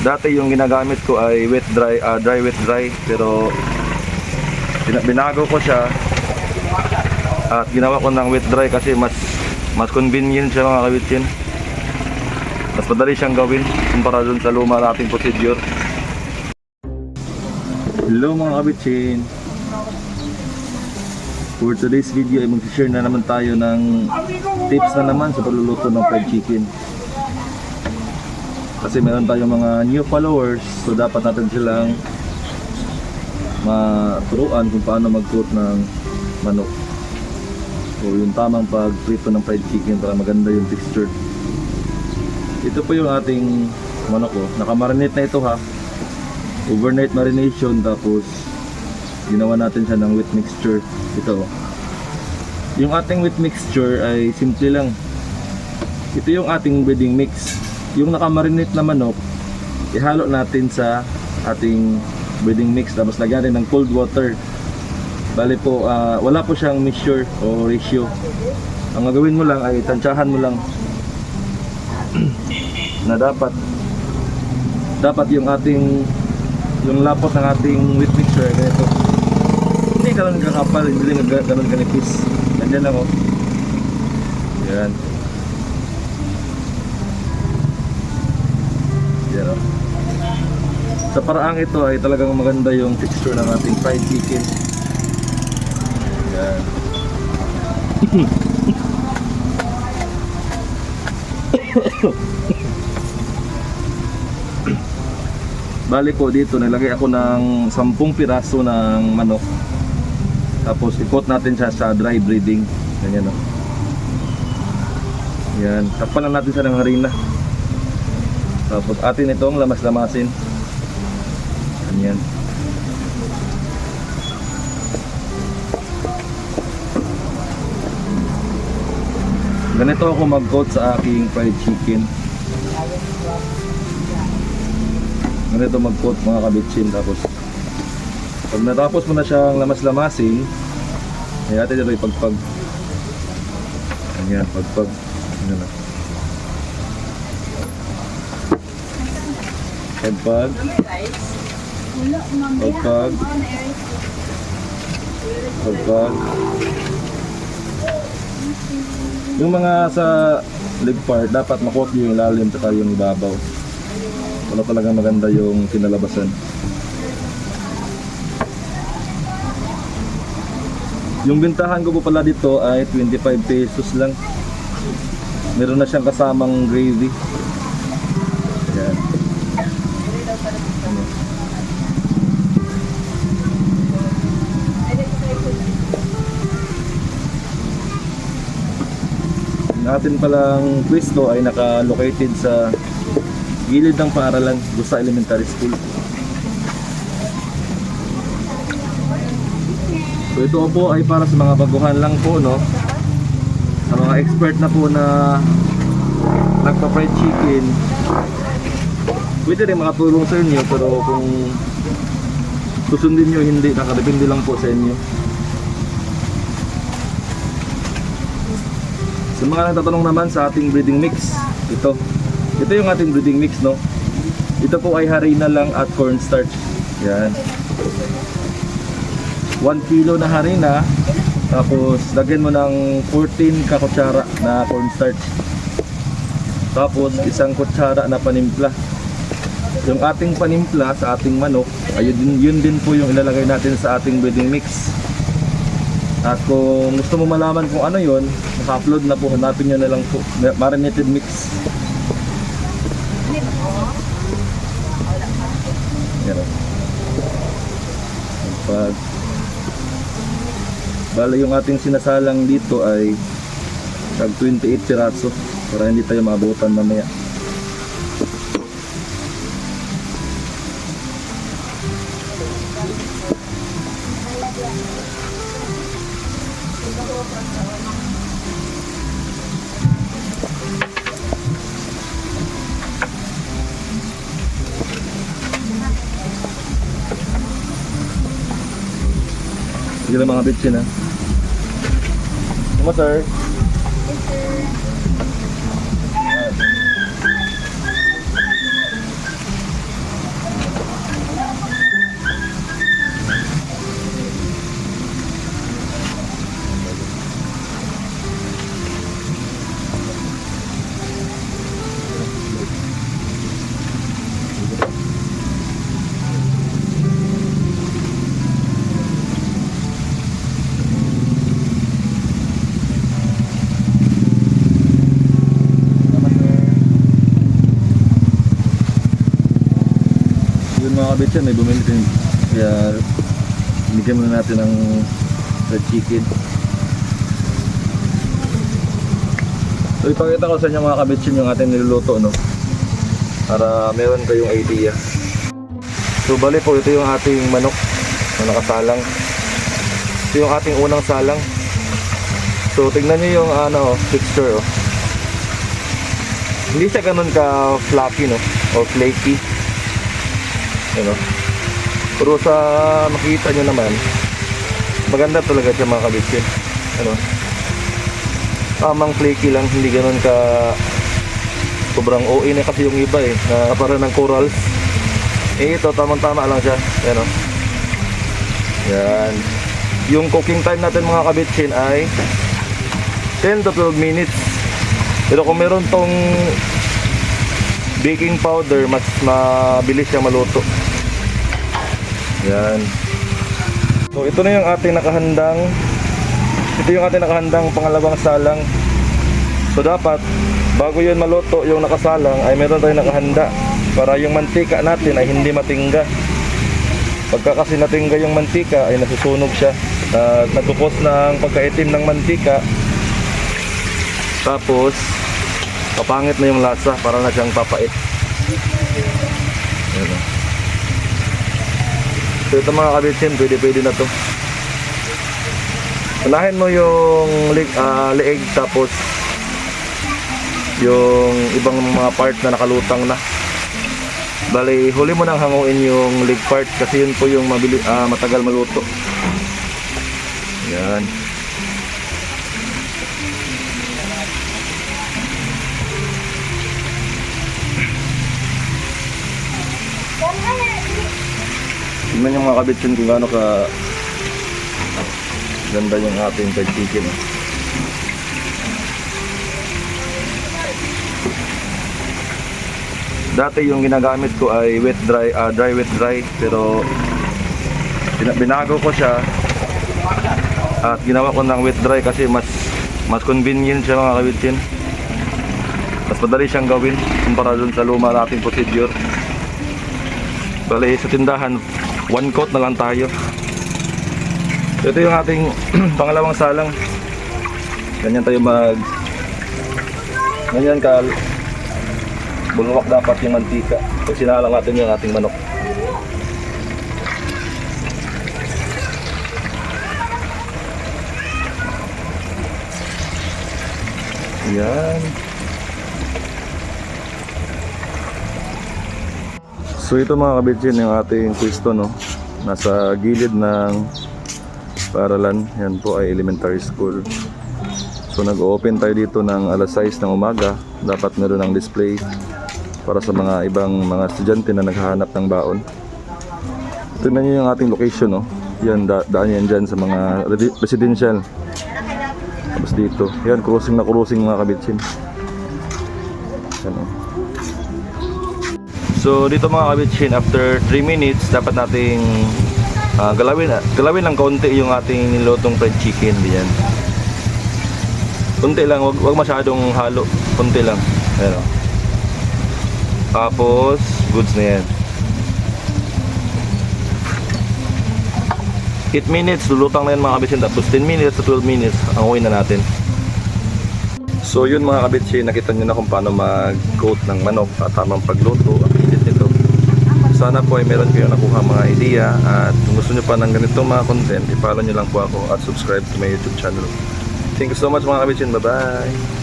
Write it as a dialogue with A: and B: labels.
A: Dati yung ginagamit ko ay wet dry, ah, dry wet dry pero bina- binago ko siya at ginawa ko ng wet dry kasi mas mas convenient siya mga kabitsin. Mas madali siyang gawin kumpara dun sa luma nating procedure. Hello mga kabitsin! For today's video ay mag-share na naman tayo ng tips na naman sa pagluluto ng fried chicken. Kasi meron tayong mga new followers so dapat natin silang maturuan kung paano mag-cook ng manok. O yung tamang pag-prito ng fried chicken para maganda yung texture. Ito po yung ating manok ko. Nakamarinate na ito ha. Overnight marination tapos ginawa natin siya ng wet mixture. Ito. oh. Yung ating wet mixture ay simple lang. Ito yung ating breading mix. Yung nakamarinate na manok, ihalo natin sa ating breading mix tapos lagyan rin ng cold water. Bali po, ah, wala po siyang mixture o ratio. Ang gagawin mo lang ay tansyahan mo lang na dapat dapat yung ating yung lapot ng ating wheat mixture ay ganito. Hindi ganun kakapal, hindi rin ganun kanipis. Ganyan lang oh. Yan Sa paraang ito ay talagang maganda yung texture ng ating fried chicken. Yan. Bali po dito nilagay ako ng 10 piraso ng manok. Tapos ikot natin siya sa dry breeding. Ganyan o. Yan. Takpan lang natin siya ng harina. Tapos atin itong lamas-lamasin. Ganyan. Ganito ako mag-coat sa aking fried chicken. Ganito mag-coat mga kabitsin tapos pag natapos mo na siyang lamas-lamasin, ay ate dito ipagpag. Ganyan, pagpag. Ganyan na. Pagpag. Pagpag. Pagpag. Yung mga sa leg part, dapat makuha yung ilalim at yung ibabaw. Wala talagang maganda yung kinalabasan. Yung bintahan ko po pala dito ay 25 pesos lang. Meron na siyang kasamang gravy. Ayan. Atin palang pwesto ay naka-located sa gilid ng paaralan, Gusa Elementary School. So ito po ay para sa mga baguhan lang po no. Sa mga expert na po na nagpa-fried chicken. Pwede rin makatulong sa inyo pero kung susundin nyo hindi, nakadepende lang po sa inyo. Sa mga nagtatanong naman sa ating breeding mix, ito. Ito yung ating breeding mix no. Ito po ay harina lang at cornstarch. Yan. 1 kilo na harina tapos lagyan mo ng 14 kakutsara na cornstarch tapos isang kutsara na panimpla yung ating panimpla sa ating manok ayun din, yun din po yung ilalagay natin sa ating breeding mix at kung gusto mo malaman kung ano yun naka-upload na po. Hanapin nyo na lang po. Marinated mix. Yan pag Bale yung ating sinasalang dito ay tag 28 piraso para hindi tayo maabutan mamaya. Sige lang mga bitchin ha. Ano sir? Mga kabitsin, may bumili din. Kaya binigyan muna natin ng fried chicken. So ipakita ko sa inyo mga kabitsin yung ating niluluto no. Para meron kayong idea. So bali po ito yung ating manok na nakasalang. Ito yung ating unang salang. So tingnan niyo yung ano, texture oh. Hindi siya ganun ka fluffy no o flaky. Ano? Pero sa makita nyo naman, maganda talaga siya mga kabitsin. Ano? Tamang flaky lang, hindi ganun ka sobrang OA na kasi yung iba eh, na para ng corals. Eh ito, tamang-tama lang siya. Yan o. Yan. Yung cooking time natin mga kabitsin ay 10 to 12 minutes. Pero kung meron tong baking powder, mas mabilis siyang maluto. Yan. So ito na yung ating nakahandang ito yung ating nakahandang pangalawang salang. So dapat bago yun maluto yung nakasalang ay meron tayong nakahanda para yung mantika natin ay hindi matingga. Pagka kasi natingga yung mantika ay nasusunog siya. Uh, nagkukos ng pagkaitim ng mantika. Tapos papangit na yung lasa para na siyang papait. Ayan. So ito mga kabitsin, pwede pwede na to. Unahin mo yung leg, ah, leeg tapos yung ibang mga part na nakalutang na. Bali, huli mo nang hanguin yung leg part kasi yun po yung mabili, ah, matagal maluto. Yan. Tingnan yung mga kabitsin kung gaano ka ganda yung ating fried chicken. oh. Dati yung ginagamit ko ay wet dry, ah, dry wet dry pero bina- binago ko siya at ginawa ko ng wet dry kasi mas mas convenient siya mga kabitsin. Mas madali siyang gawin kumpara dun sa luma nating procedure. Bali sa tindahan, one coat na lang tayo. Ito yung ating pangalawang salang. Ganyan tayo mag Ganyan ka Bulwak dapat yung mantika. Pag sinalang natin yung ating manok. Yan. So ito mga kabitsin yung ating pwesto no. Nasa gilid ng paaralan. Yan po ay elementary school. So nag-open tayo dito ng alas 6 ng umaga. Dapat meron ng display para sa mga ibang mga estudyante na naghahanap ng baon. Tingnan niyo yung ating location no. Yan da daan yan dyan sa mga resi- residential. Tapos dito. Yan crossing na crossing mga kabitsin. Yan oh. So dito mga kabitsin, after 3 minutes, dapat nating ah, galawin, galawin ng kaunti yung ating nilotong fried chicken. Diyan. Kunti lang, wag, wag masyadong halo. Kunti lang. Ayan o. Tapos, goods na yan. 8 minutes, lulutang na yan mga kabitsin. Tapos 10 minutes to 12 minutes, ang uwi na natin. So yun mga kabitsi, nakita nyo na kung paano mag-coat ng manok at tamang pagluto ang init nito. Sana po ay meron kayo nakuha mga idea at kung gusto nyo pa ng ganitong mga content, i-follow nyo lang po ako at subscribe to my YouTube channel. Thank you so much mga kabitsin. Bye-bye!